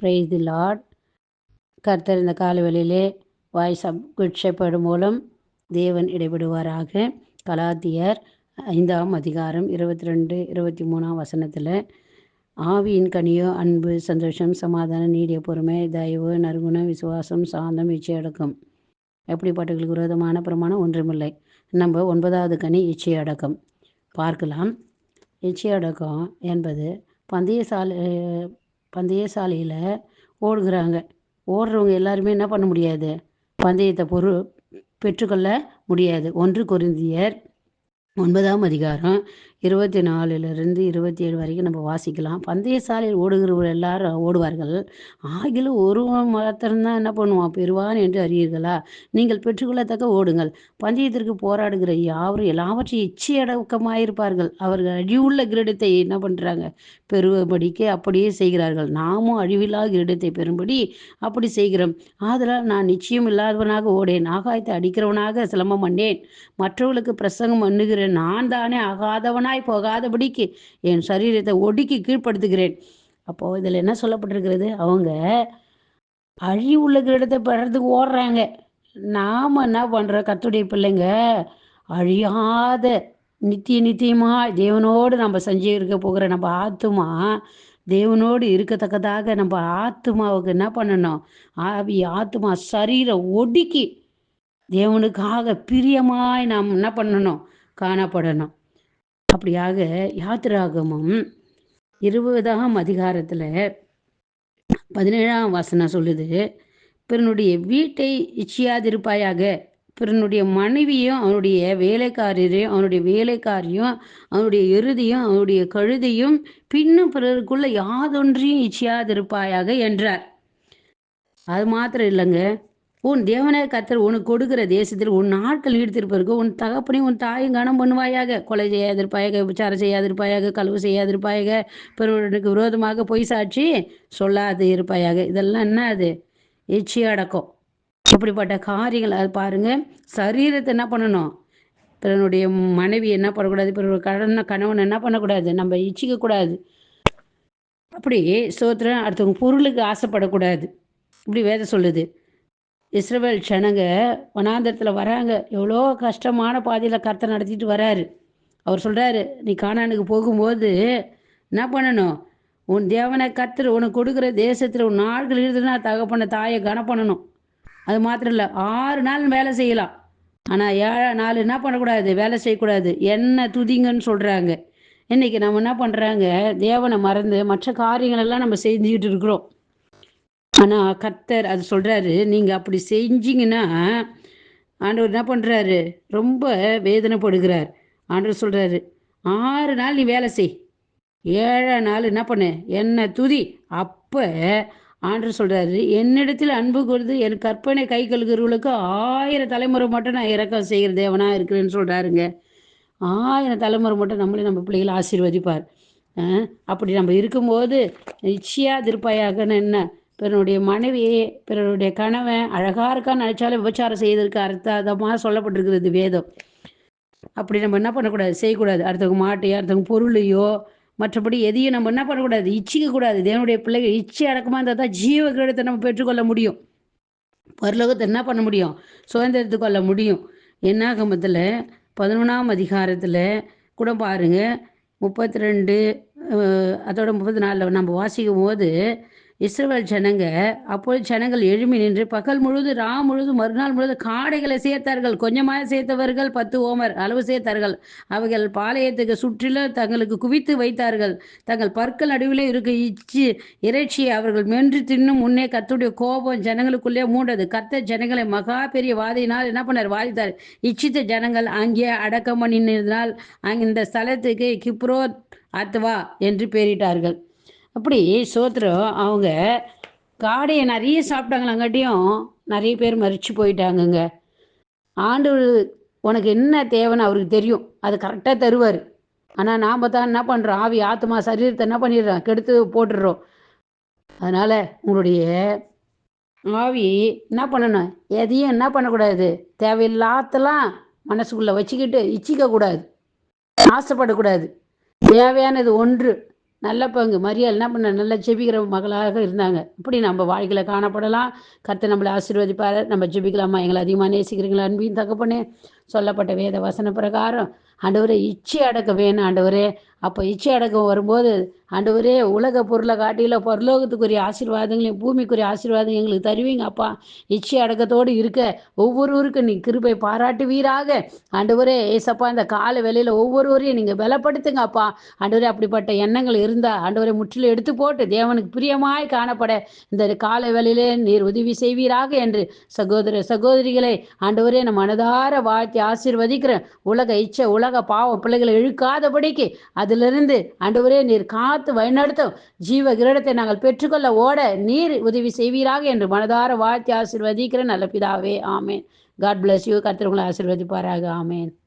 Price தி lord கர்த்தர் இந்த காலவெளியிலே வாய்ஸ் ஆஃப் குட் ஷெப்பர்டு மூலம் தேவன் இடைபெடுவாராக. கலாத்தியர் ஐந்தாம் அதிகாரம் இருபத்தி ரெண்டு இருபத்தி மூணாம் வசனத்தில் ஆவியின் கனியோ அன்பு சந்தோஷம் சமாதானம் நீடிய பொறுமை தயவு நறுகுணம் விசுவாசம் சாந்தம் இச்சையடக்கம் எப்படிப்பட்டவர்களுக்கு விரோதமான பிரமாணம் ஒன்றுமில்லை. நம்ம ஒன்பதாவது கனி இச்சையடக்கம் பார்க்கலாம். இச்சையடக்கம் என்பது பந்தய சாலை பந்தய சாலையில் ஓடுகிறாங்க. ஓடுறவங்க எல்லாருமே என்ன பண்ண முடியாது? பந்தயத்தை பொரு பெற்றுக்கொள்ள முடியாது. ஒன்று குருந்தியர் ஒன்பதாம் அதிகாரம் இருபத்தி நாலுலேருந்து இருபத்தி ஏழு வரைக்கும் நம்ம வாசிக்கலாம். பந்தய சாலையில் ஓடுகிறவர்கள் எல்லாரும் ஓடுவார்கள். ஆகிலும் ஒருவன் மாத்திரம்தான் என்ன பண்ணுவான்? பெறுவான் என்று அறியீர்களா? நீங்கள் பெற்றுக்கொள்ளத்தக்க ஓடுங்கள். பந்தயத்திற்கு போராடுகிற யாவரும் எல்லாவற்றையும் இச்சையடக்கமாயிருப்பார்கள் அவர்கள் அழிவுள்ள கிரீடத்தை என்ன பண்ணுறாங்க பெறுவபடிக்கு அப்படியே செய்கிறார்கள். நாமும் அழிவில்லா கிரீடத்தை பெறும்படி அப்படி செய்கிறோம். ஆதலால் நான் நிச்சயம் இல்லாதவனாக ஓடேன். ஆகாயத்தை அடிக்கிறவனாக சிலம்பம் பண்ணேன் மற்றவர்களுக்கு பிரசங்கம் பண்ணுகிறேன். நான் தானே ஆகாதவனாய் போகாதபடிக்கு என் சரீரத்தை ஒடுக்கி கீழ்ப்படுத்துகிறேன். அப்போது இதில் என்ன சொல்லப்பட்டிருக்கிறது? அவங்க அழிவுள்ள கிரீடத்தை பெறதுக்கு ஓடுறாங்க. நாம் என்ன பண்ணுறோம் கத்துடைய பிள்ளைங்க அழியாத நித்திய நித்தியமாக தேவனோடு நம்ம செஞ்சு இருக்க போகிற நம்ம ஆத்துமா தேவனோடு இருக்கத்தக்கதாக நம்ம ஆத்துமாவுக்கு என்ன பண்ணணும்? ஆவி ஆத்துமா சரீரம் ஒடுக்கி தேவனுக்காக பிரியமாய் நாம் என்ன பண்ணணும்? காணப்படணும். அப்படியாக யாத்திராகமும் இருபதாம் அதிகாரத்தில் பதினேழாம் வாசனம் சொல்லுது. பிறனுடைய வீட்டை இச்சியாதிருப்பாயாக. பிறனுடைய மனைவியும் அவனுடைய வேலைக்காரரையும் அவனுடைய வேலைக்காரியும் அவனுடைய எருதியும் அவனுடைய கழுதையும் பின்னும் பிறருக்குள்ள யாதொன்றையும் இச்சியாதிருப்பாயாக என்றார். அது மாத்திரம் இல்லைங்க. உன் தேவனே கத்தர் உனக்கு கொடுக்கிற தேசத்தில் உன் நாட்கள் நீடித்திருப்பதற்கு உன் தகப்பனையும் உன் தாயும் கனம் பண்ணுவாயாக கொலை செய்யாதிருப்பாயாக விசாரம் செய்யாதிருப்பாயாக கழுவு செய்யாதிருப்பாயாக. பிறருக்கு விரோதமாக பொய் சாட்சி சொல்லாது இருப்பாயாக இதெல்லாம் என்ன அது? எச்சி அடக்கம். அப்படிப்பட்ட காரியங்கள் அது பாருங்க சரீரத்தை என்ன பண்ணணும்? பிறனுடைய மனைவி என்ன பண்ணக்கூடாது? பிறர் கடன கணவன் என்ன பண்ணக்கூடாது? நம்ம இச்சிக்க கூடாது அப்படி சோத்திரம் அடுத்தவங்க பொருளுக்கு ஆசைப்படக்கூடாது. இப்படி வேதம் சொல்லுது. இஸ்ரவேல் ஜனங்க வனாந்தரத்தில் வராங்க. எவ்வளோ கஷ்டமான பாதையில் கர்த்தை நடத்திட்டு வராரு. அவர் சொல்கிறாரு நீ காணானுக்கு போகும்போது என்ன பண்ணணும்? உன் தேவனை கர்த்தர் உனக்கு கொடுக்குற தேசத்தில் உன் நாள்கள் இருந்ததுன்னா தகப்பன தாயை கனம் பண்ணணும். அது மாத்திரம் இல்லை ஆறு நாள் வேலை செய்யலாம். ஆனால் ஏழா நாள் என்ன பண்ணக்கூடாது? வேலை செய்யக்கூடாது. என்ன துதிங்கன்னு சொல்கிறாங்க இன்றைக்கி நம்ம என்ன பண்ணுறாங்க தேவனை மறந்து மற்ற காரியங்களெல்லாம் நம்ம செஞ்சுக்கிட்டு இருக்கிறோம். ஆனால் கர்த்தர் அது சொல்கிறாரு நீங்கள் அப்படி செஞ்சீங்கன்னா ஆண்டவர் என்ன பண்ணுறாரு ரொம்ப வேதனைப்படுகிறார். ஆண்டவர் சொல்கிறாரு ஆறு நாள் நீ வேலை செய். ஏழாம் நாள் என்ன பண்ணு? என்ன துதி. அப்போ ஆண்டவர் சொல்கிறாரு என்னிடத்தில் அன்பு கொடுத்து என் கற்பனை கை கழுகிறவர்களுக்கு ஆயிரம் தலைமுறை மட்டும் நான் இறக்கம் செய்கிற தேவனாக இருக்கிறேன்னு சொல்கிறாருங்க ஆயிரம் தலைமுறை மட்டும் நம்மளே நம்ம பிள்ளைகளை ஆசீர்வதிப்பார். அப்படி நம்ம இருக்கும்போது நிச்சயா திருப்பாயாகன்னு என்ன? பிறனுடைய மனைவி பிறனுடைய கணவன் அழகாக இருக்கான்னு நினைச்சாலும் விபச்சாரம் செய்வதற்கு அர்த்தமாக சொல்லப்பட்டிருக்கிறது வேதம். அப்படி நம்ம என்ன பண்ணக்கூடாது? செய்யக்கூடாது. அடுத்தவங்க மாட்டையோ அடுத்தவங்க பொருளையோ மற்றபடி எதையும் நம்ம என்ன பண்ணக்கூடாது? இச்சிக்க கூடாது தேவனுடைய பிள்ளைகள் இச்சை அடக்கமாக இருந்தால் தான் ஜீவ கிரீடத்தை நம்ம பெற்றுக்கொள்ள முடியும். பரலோகத்தை என்ன பண்ண முடியும்? சுதந்திரத்து கொள்ள முடியும். என்ன பதினொன்றாம் அதிகாரத்தில் கூட பாருங்க. முப்பத்தி ரெண்டு அதோட முப்பத்தி நாலில் நம்ம வாசிக்கும் போது இஸ்ரவேல் ஜனங்க அப்பொழுது ஜனங்கள் எழுமி நின்று பகல் முழுது ரா முழுது மறுநாள் முழுது காடைகளை சேர்த்தார்கள். கொஞ்சமாக சேர்த்தவர்கள் பத்து ஓமர் அளவு சேர்த்தார்கள். அவர்கள் பாளையத்துக்கு சுற்றிலும் தங்களுக்கு குவித்து வைத்தார்கள். தங்கள் பற்கள் நடுவிலே இருக்க. இச்சி இறைச்சியை அவர்கள் மென்று தின்னும் முன்னே கத்துடைய கோபம் ஜனங்களுக்குள்ளே மூண்டது. கத்த ஜனங்களை மகா பெரிய வாதையினால் என்ன பண்ணார்? வாதித்தார். இச்சித்த ஜனங்கள் அங்கே அடக்கம் பண்ணினால் அங்கே இந்த ஸ்தலத்துக்கு கிப்ரோத் அத்வா என்று பெயரிட்டார்கள். அப்படி சோத்திரம் அவங்க காடையை நிறைய சாப்பிட்டாங்களாங்காட்டியும் நிறைய பேர் மறித்து போயிட்டாங்கங்க. ஆண்டு உனக்கு என்ன தேவைன்னு அவருக்கு தெரியும். அது கரெக்டாக தருவார். ஆனால் நாம் தான் என்ன பண்ணுறோம் ஆவி ஆத்மா சரீரத்தை என்ன பண்ணிடுறோம்? கெடுத்து போட்டுடுறோம். அதனால் உங்களுடைய ஆவி என்ன பண்ணணும்? எதையும் என்ன பண்ணக்கூடாது. தேவையில்லாத்தெல்லாம் மனசுக்குள்ளே வச்சுக்கிட்டு இச்சிக்கக்கூடாது. ஆசைப்படக்கூடாது. தேவையானது ஒன்று. நல்ல பங்கு. மரியாள் என்ன பண்ண நல்லா ஜெபிக்கிற மகளாக இருந்தாங்க. இப்படி நம்ம வாழ்க்கையில் காணப்படலாம். கர்த்தர் நம்மளை ஆசீர்வதிப்பார். நம்ம ஜெபிக்கலாமா? எங்களை அதிகமாக நேசிக்கிறீங்களா? அன்பின் தகப்பனே சொல்லப்பட்ட வேத வசன பிரகாரம் ஆண்டவரே இச்சை அடக்க வேணும் ஆண்டவரே. அப்போ இச்சை அடக்கம் வரும்போது ஆண்டவரே உலக பொருளை காட்டில பரலோகத்துக்குரிய ஆசீர்வாதங்களையும் பூமிக்குரிய ஆசீர்வாதம் எங்களுக்கு தருவீங்க அப்பா. இச்சை அடக்கத்தோடு இருக்க ஒவ்வொருவருக்கும் நீ கிருபை பாராட்டுவீராக. ஆண்டவரே ஏசப்பா இந்த கால வேலையில் ஒவ்வொருவரையும் நீங்கள் பலப்படுத்துங்க அப்பா. ஆண்டவரே அப்படிப்பட்ட எண்ணங்கள் இருந்தால் ஆண்டவரை முற்றிலும் எடுத்து போட்டு தேவனுக்கு பிரியமாய் காணப்பட. இந்த கால வேலையிலே நீர் உதவி செய்வீராக என்று சகோதர சகோதரிகளை ஆண்டவரே நம்ம மனதார வாழ்த்தி ஆசீர்வதிக்கிறேன். உலக இச்சை உலக பாவம் பிள்ளைகளை இழுக்காதபடிக்கு அதிலிருந்து ஆண்டவரே நீர் காத்து வழிநடத்தும். ஜீவ கிரீடத்தை நாங்கள் பெற்றுக்கொள்ள ஓட நீர் உதவி செய்வீராக என்று மனதார வாழ்த்தி ஆசீர்வதிக்கிறேன் நல்ல பிதாவே ஆமேன். காட் பிளஸ் யூ கத்திரவங்களை ஆசிர்வதிப்பாராக ஆசீர்வதிப்பாராக ஆமேன்.